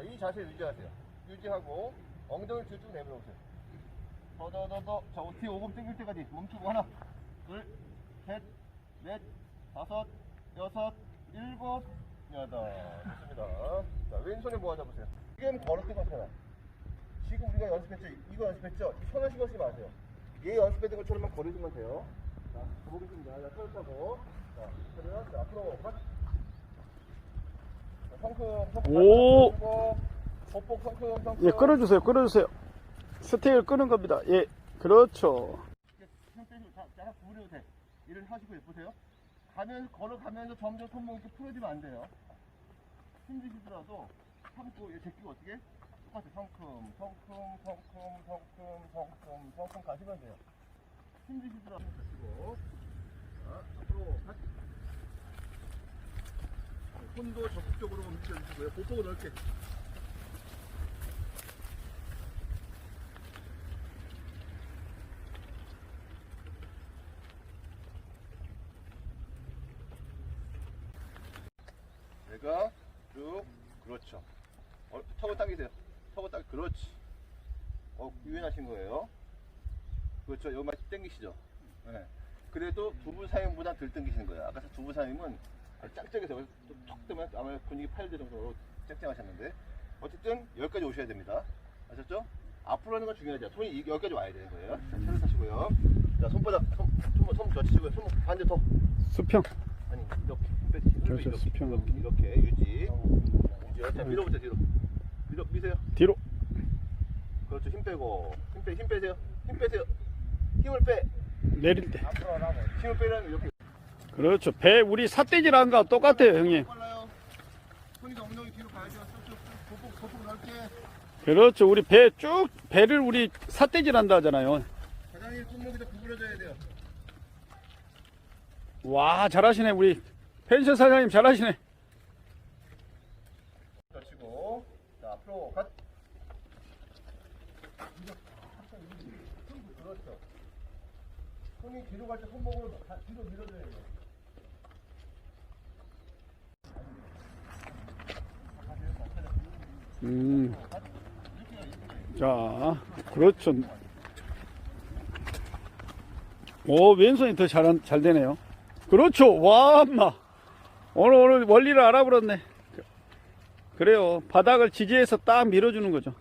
자, 이 자세 유지하세요. 유지하고 엉덩이를 뒤로 쭉 내밀어보세요. 더, 더, 더, 더. 자, 뒤에 오금 당길 때까지 멈추고 하나, 둘, 셋, 넷, 다섯, 여섯, 일곱, 여덟. 좋습니다. 자, 왼손에 모아 잡으세요. 지금 때가 잖아 지금 우리가 연습했죠? 이거 연습했죠? 이 손을 신경 쓰지 마세요. 얘 연습했던 것처럼만 걸어주면 돼요. 자, 가보겠습니다. 자, 털 타고. 자, 그러면 자, 앞으로. 오. 예, 끌어주세요. 끌어주세요. 스테이를 끄는 겁니다. 예, 그렇죠. 약간 구부려도 돼. 일을 하시고 예쁘세요. 가면서 걸어가면서 점점 손목 이렇게 풀어지면 안 돼요. 힘드시더라도 참고 얘 제끼고 어떻게? 똑같아. 성큼, 성큼, 성큼, 성큼, 성큼, 성큼 가시면 돼요. 힘드시더라도 가시고. 자, 앞으로 가. 손도 적극적으로 움직여주시고요. 보폭을 넓게. 내가 쭉 그렇죠. 어, 턱을 당기세요. 턱을 당 그렇지. 어 유연하신 거예요. 그렇죠. 여기만 당기시죠. 네. 그래도 두부 사임보다 덜 당기시는 거예요. 아까 두부 사임은 아주 짝짝해서 톡 뜨면 아마 근육이 8대 정도로 짝짝하셨는데 어쨌든 여기까지 오셔야 됩니다. 아셨죠? 앞으로 하는 건 중요하죠. 손이 이- 여기까지 와야 되는 거예요. 자, 차를 타시고요. 자, 손바닥, 손, 손, 손 젖히시고요. 손목 반대 턱. 수평. 아니 이렇게 힘 빼지 그렇죠, 이렇게, 수평. 이렇게 이렇게 유지 유지 자 밀어보세요 뒤로 밀어 미세요 뒤로. 그렇죠 힘 빼고 힘 빼 힘 빼세요 힘 빼세요 힘을 빼 내릴 때. 힘을 빼려면 이렇게 그렇죠. 배 우리 삿대질하는 거 똑같아요, 형님. 빨라요 손이 엉덩이 뒤로 가야죠 쭉쭉 보폭 보폭 넓게 그렇죠. 우리 배 쭉, 배를 우리 삿대질한다 하잖아요. 사장님 손목이 더 구부려져야 돼요 와, 잘하시네. 우리 펜션 사장님 잘하시네. 젖히고 자 앞으로 갓 그렇죠 손이 뒤로 갈 때 손목으로 다 뒤로 밀어줘야 돼요 음. 자, 그렇죠. 오, 왼손이 더 잘, 잘 되네요. 그렇죠. 와, 엄마. 오늘, 오늘 원리를 알아버렸네. 그래요. 바닥을 지지해서 딱 밀어주는 거죠.